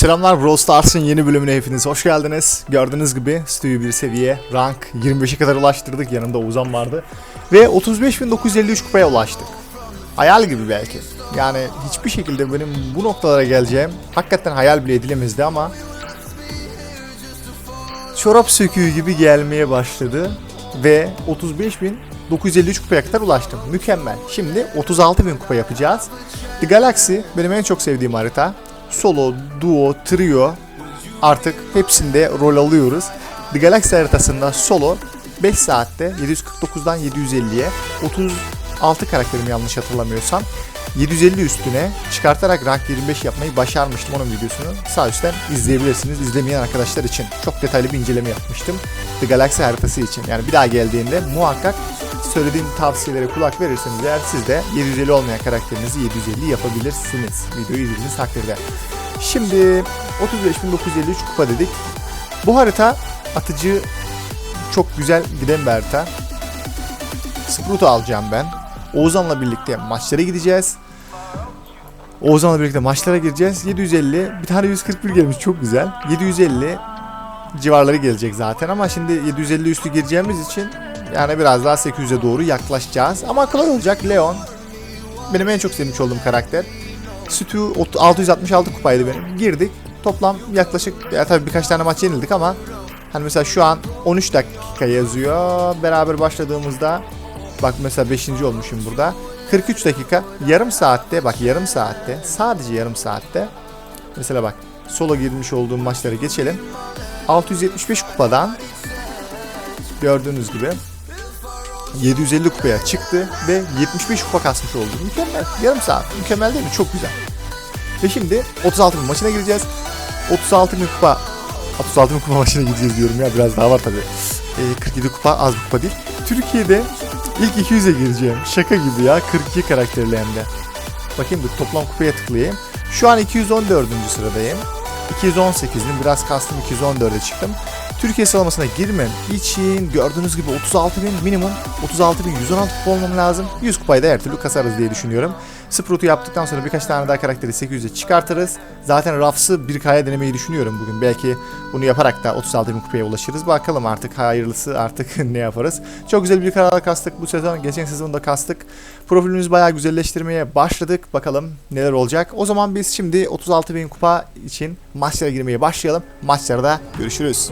Selamlar Brawl Stars'ın yeni bölümüne hepiniz hoş geldiniz. Gördüğünüz gibi Stu'yu bir seviye rank 25'e kadar ulaştırdık. Yanında Ozan vardı. Ve 35.953 kupaya ulaştık. Hayal gibi belki. Yani hiçbir şekilde benim bu noktalara geleceğim hakikaten hayal bile edilemezdi ama çorap söküğü gibi gelmeye başladı ve 35.953 kupaya kadar ulaştım. Mükemmel. Şimdi 36.000 kupa yapacağız. The Galaxy benim en çok sevdiğim harita. Solo, duo, trio artık hepsinde rol alıyoruz. The Galaxy haritasında solo 5 saatte 749'dan 750'ye 36 karakterim yanlış hatırlamıyorsam 750 üstüne çıkartarak rank 25 yapmayı başarmıştım onun videosunu. Sağ üstten izleyebilirsiniz izlemeyen arkadaşlar için. Çok detaylı bir inceleme yapmıştım. The Galaxy haritası için. Yani bir daha geldiğinde muhakkak söylediğim tavsiyelere kulak verirseniz eğer siz de 750 olmayan karakterinizi 750 yapabilirsiniz. Videoyu izlediğiniz takdirde. Şimdi 35.953 kupa dedik. Bu harita atıcı çok güzel giden bir harita. Sprout'u alacağım ben. Oğuzhan'la birlikte maçlara gideceğiz. Oğuzhan'la birlikte maçlara gireceğiz. 750, bir tane 141 gelmiş çok güzel. 750 civarları gelecek zaten ama şimdi 750 üstü gireceğimiz için yani biraz daha 800'e doğru yaklaşacağız. Ama kolay olacak Leon. Benim en çok sevmiş olduğum karakter. Stu 666 kupaydı benim. Girdik. Toplam yaklaşık ya tabii birkaç tane maç yenildik ama hani mesela şu an 13 dakika yazıyor. Beraber başladığımızda bak mesela 5. olmuşum burada. 43 dakika yarım saatte bak yarım saatte sadece yarım saatte mesela bak solo girmiş olduğum maçları geçelim. 675 kupadan gördüğünüz gibi 750 kupaya çıktı ve 75 kupa kasmış oldu. Mükemmel. Yarım saat. Mükemmel değil mi? Çok güzel. Ve şimdi 36 bin maçına gireceğiz. 36 bin kupa 36 bin kupa maçına gideceğiz diyorum ya biraz daha var tabii. Ee, 47 kupa az bir kupa değil. Türkiye'de ilk 200'e gireceğim. Şaka gibi ya 42 karakterli hem de. Bakayım bir toplam kupaya tıklayayım. Şu an 214. sıradayım. 218'dim biraz kastım 214'e çıktım. Türkiye sıralamasına girmem için gördüğünüz gibi 36 bin minimum 36 bin 116 kupa olmam lazım. 100 kupayı da her türlü kasarız diye düşünüyorum. Sprout'u yaptıktan sonra birkaç tane daha karakteri 800'e çıkartırız. Zaten Ruffs'ı 1K'ya denemeyi düşünüyorum bugün. Belki bunu yaparak da 36 bin kupaya ulaşırız. Bakalım artık hayırlısı artık ne yaparız. Çok güzel bir karar kastık bu sezon. Geçen sezonda kastık. Profilimizi bayağı güzelleştirmeye başladık. Bakalım neler olacak. O zaman biz şimdi 36 bin kupa için maçlara girmeye başlayalım. Maçlarda görüşürüz.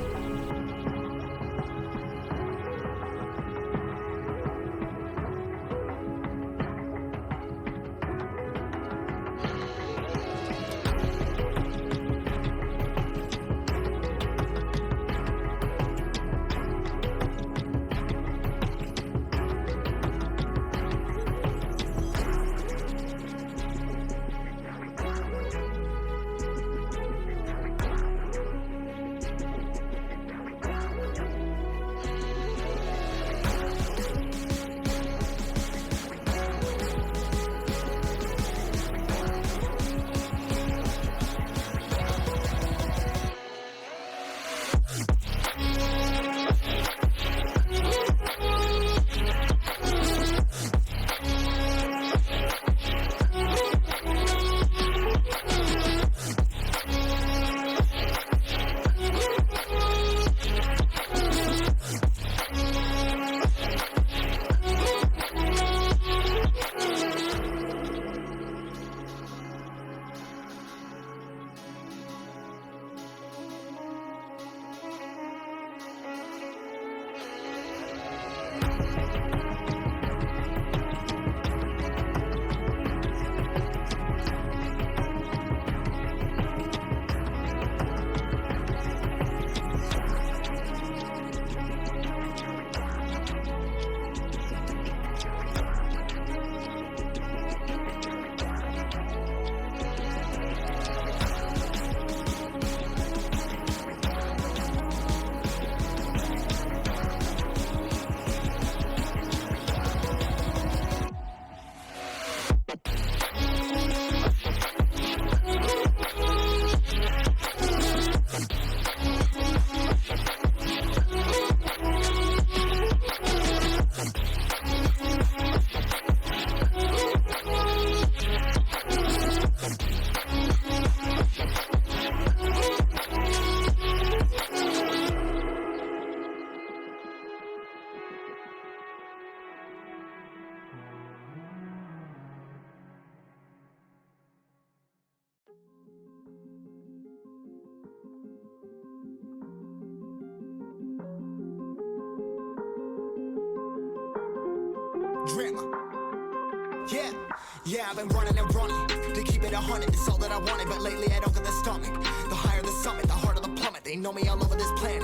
Yeah, I've been running and running to keep it a hundred. It's all that I wanted, but lately I don't get the stomach. The higher the summit, the harder the plummet. They know me all over this planet.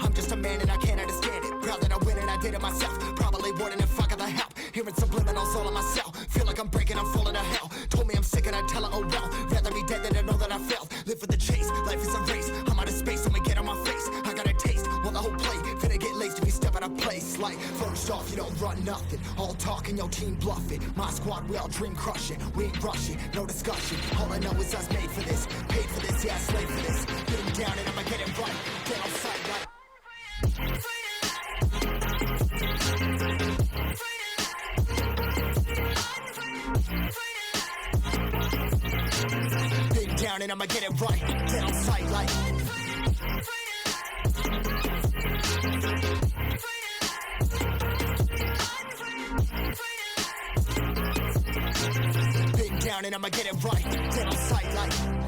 I'm just a man and I can't understand it. Proud that I win and I did it myself. Probably wouldn't if I got the help. Hearing subliminals all on myself. Feel like I'm breaking, I'm falling to hell. Told me I'm sick and I tell her, oh well. Rather be dead than to know that I failed. Live for the chase, life is a race. I'm out of space, I'ma get on my face. I got a taste, want the whole plate. Finna get laced if you step out of place. Like, first off, you don't run nothing. All talking, your team bluffing. My squad, we all dream crushing. We ain't rushing, no discussion. All I know is us made for this. Paid for this, yeah, slave for this. Getting down and I'ma get it right. Get on sight like. Been down and I'ma get it right. Get on sight like. Down and I'ma get it right. On sight like.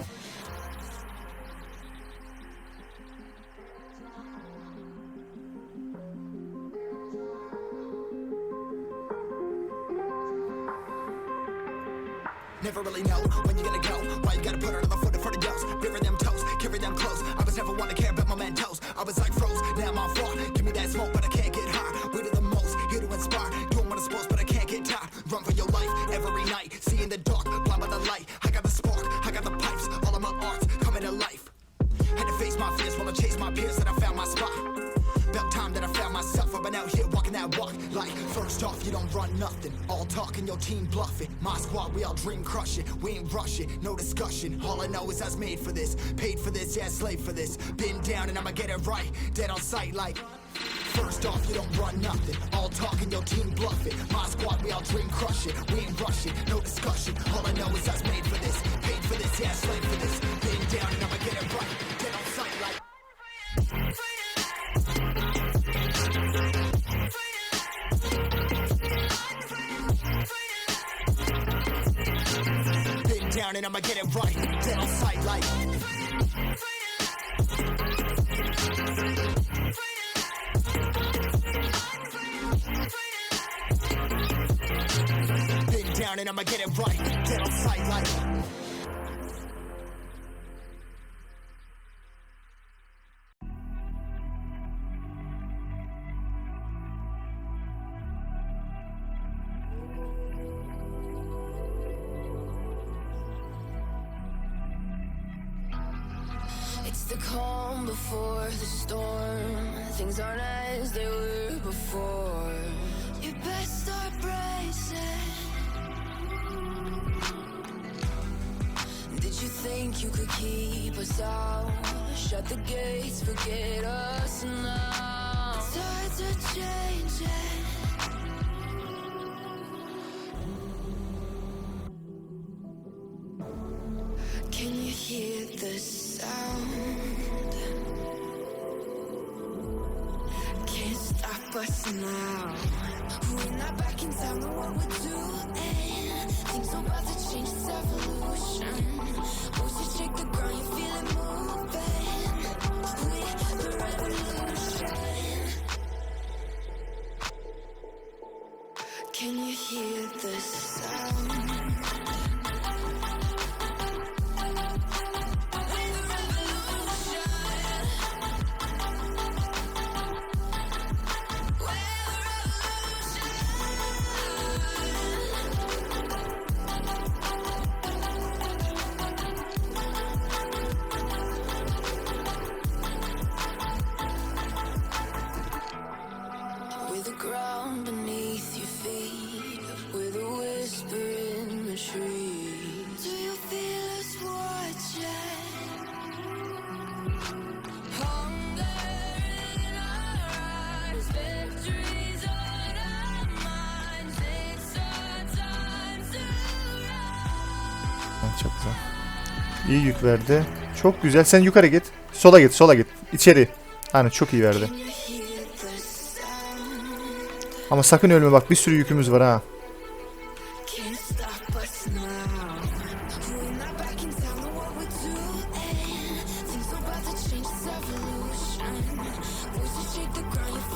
Dream crush it. We ain't rushing, no discussion. All I know is I was made for this. Paid for this, yeah, slave for this. Been down and I'ma get it right. Dead on sight, like. First off, you don't run nothing. All talking, your team bluffing. My squad, we all dream crush it. We ain't rushing, no discussion. All I know is I was made for this. Paid for this, yeah, slave for this. Been down and I'ma get it right. Down and I'ma get it right. Dead on sight, like. Been down and I'ma get it right. Dead on sight, like. Things aren't as they were before. You best start bracing. Did you think you could keep us out? Shut the gates, forget us now. Tides are changing. Us now. We're not back in time, know what we're doing. Things are about to change, it's evolution. Voices shake the ground, you feel it moving. We're the revolution. Can you hear the sound? Çok güzel. İyi yük verdi. Çok güzel. Sen yukarı git. Sola git, sola git. İçeri. Hani çok iyi verdi. Ama sakın ölme bak bir sürü yükümüz var ha.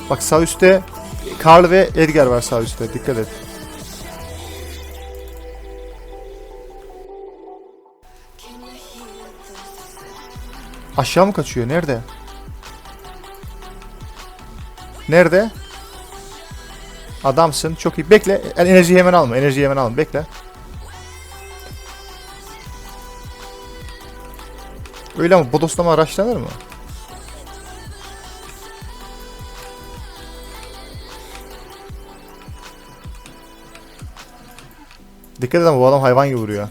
Bak sağ üstte Carl ve Edgar var sağ üstte. Dikkat et. Aşağı mı kaçıyor? Nerede? Nerede? Adamsın. Çok iyi. Bekle. Enerjiyi hemen alma. Enerjiyi hemen alma. Bekle. Öyle ama bodoslama araçlanır mı? Dikkat ama bu adam hayvan gibi vuruyor.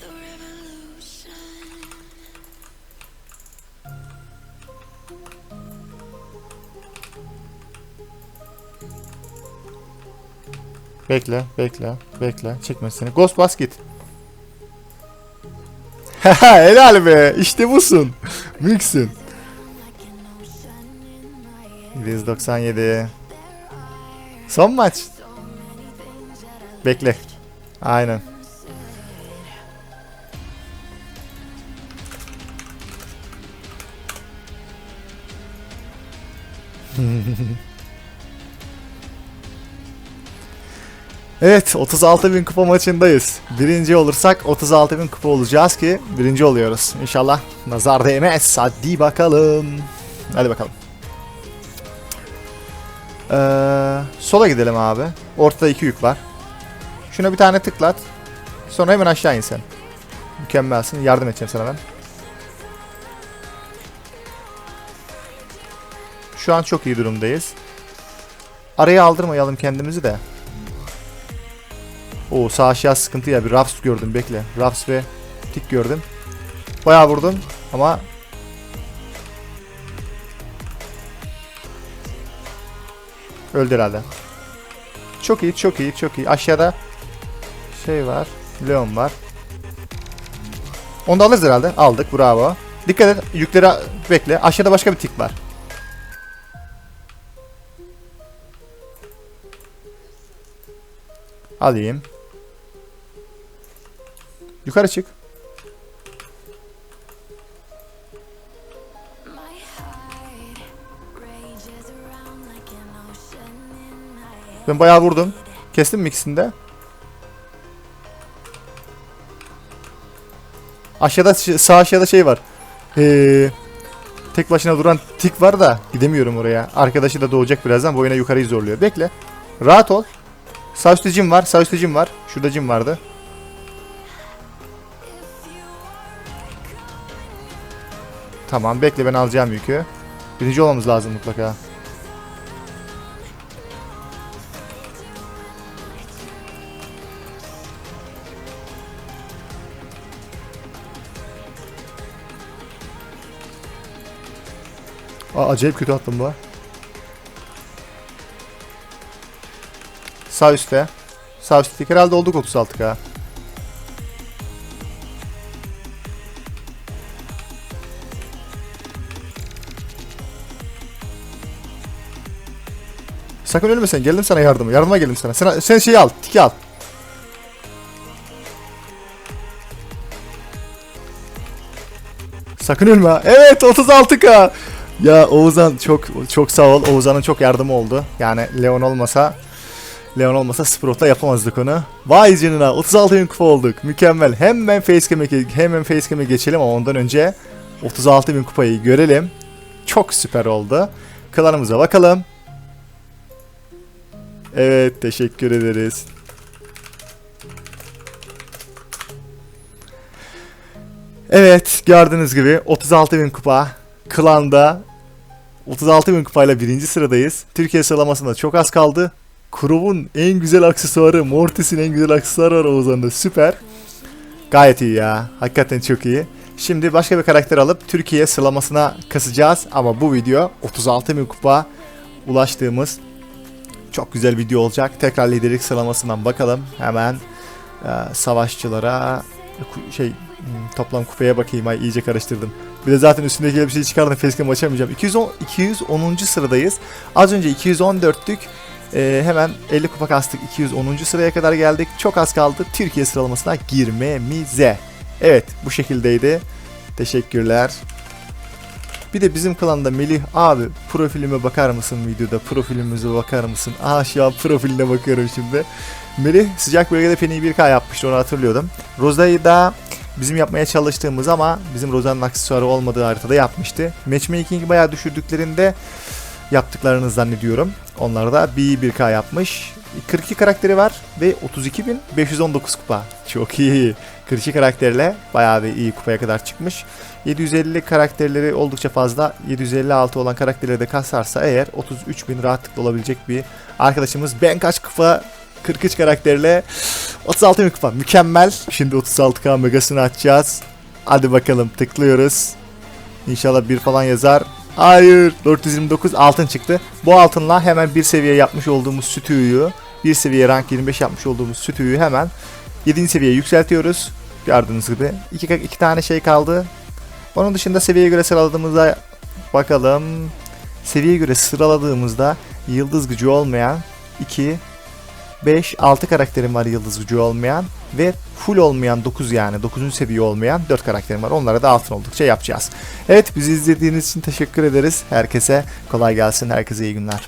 The revolution. Bekle, bekle, bekle. Çekme seni. Ghost bas git. Helal be. İşte busun. Büyüksün. Like an ocean in my head. 197. Son maç. Bekle. Aynen. Evet 36 bin kupa maçındayız. Birinci olursak 36 bin kupa olacağız ki birinci oluyoruz. İnşallah nazar değmez. Hadi bakalım. Hadi bakalım. Ee, sola gidelim abi. Ortada iki yük var. Şuna bir tane tıklat. Sonra hemen aşağı in sen. Mükemmelsin. Yardım edeceğim sana ben. Şu an çok iyi durumdayız. Araya aldırmayalım kendimizi de. Oo sağ aşağı sıkıntı ya. Bir Raps gördüm bekle. Raps ve tik gördüm. Bayağı vurdum ama öldü herhalde. Çok iyi, çok iyi, çok iyi. Aşağıda şey var. Leon var. Onu da alırız herhalde. Aldık. Bravo. Dikkat et. Yükleri bekle. Aşağıda başka bir tik var. Alayım. Yukarı çık. Ben bayağı vurdum. Kestim mi ikisini de? Aşağıda sağ aşağıda şey var. Ee, tek başına duran tik var da gidemiyorum oraya. Arkadaşı da doğacak birazdan. Boyuna yukarıyı zorluyor. Bekle. Rahat ol. Sağ üstte cim var. Sağ üstte cim var. Şurada cim vardı. Tamam bekle ben alacağım yükü. Birinci olmamız lazım mutlaka. Aa, acayip kötü attım bu. Sağ üstte. Sağ üstte. Herhalde olduk 36k. Sakın ölme sen. Geldim sana yardıma. Yardıma geldim sana. Sen, sen şeyi al. Tiki al. Sakın ölme. Evet 36k. Ya Oğuzhan çok çok sağ ol. Oğuzhan'ın çok yardımı oldu. Yani Leon olmasa Leon olmasa Sprout'la yapamazdık onu. Vay canına 36 bin kupa olduk. Mükemmel. Hemen facecam'e hemen facecam'e geçelim ama ondan önce 36 bin kupayı görelim. Çok süper oldu. Klanımıza bakalım. Evet teşekkür ederiz. Evet gördüğünüz gibi 36 bin kupa klanda 36 bin kupayla birinci sıradayız. Türkiye sıralamasında çok az kaldı. Crow'un en güzel aksesuarı, Mortis'in en güzel aksesuarı var Oğuzhan'da. Süper. Gayet iyi ya. Hakikaten çok iyi. Şimdi başka bir karakter alıp Türkiye sıralamasına kasacağız. Ama bu video 36 bin kupa ulaştığımız çok güzel video olacak. Tekrar liderlik sıralamasından bakalım. Hemen e, savaşçılara şey hmm, toplam kupaya bakayım. Ay iyice karıştırdım. Bir de zaten üstündeki bir şey çıkardım. Facecam açamayacağım. 210, 210. sıradayız. Az önce 214'tük. Ee, hemen 50 kupa kastık. 210. sıraya kadar geldik. Çok az kaldı Türkiye sıralamasına girmemize. Evet bu şekildeydi. Teşekkürler. Bir de bizim klanda Melih abi profilime bakar mısın videoda profilimize bakar mısın? Aa şu an profiline bakıyorum şimdi. Melih sıcak bölgede Penny'i 1K yapmıştı onu hatırlıyordum. Roza'yı da bizim yapmaya çalıştığımız ama bizim Roza'nın aksesuarı olmadığı haritada yapmıştı. Matchmaking'i bayağı düşürdüklerinde yaptıklarını zannediyorum. Onlar da bir 1K yapmış. 42 karakteri var ve 32.519 kupa. Çok iyi. 42 karakterle bayağı bir iyi kupaya kadar çıkmış. 750 karakterleri oldukça fazla. 756 olan karakterleri de kasarsa eğer 33.000 rahatlıkla olabilecek bir arkadaşımız. Ben kaç kupa 43 karakterle 36 bin kupa. Mükemmel. Şimdi 36k megasını açacağız. Hadi bakalım tıklıyoruz. İnşallah bir falan yazar. Hayır. 429 altın çıktı. Bu altınla hemen bir seviye yapmış olduğumuz sütüyü, bir seviye rank 25 yapmış olduğumuz sütüyü hemen 7. seviyeye yükseltiyoruz. Gördüğünüz gibi. iki, iki tane şey kaldı. Onun dışında seviyeye göre sıraladığımızda bakalım. Seviyeye göre sıraladığımızda yıldız gücü olmayan 2, 5, 6 karakterim var yıldız gücü olmayan ve full olmayan 9 yani 9. seviye olmayan 4 karakterim var. Onlara da altın oldukça yapacağız. Evet bizi izlediğiniz için teşekkür ederiz. Herkese kolay gelsin. Herkese iyi günler.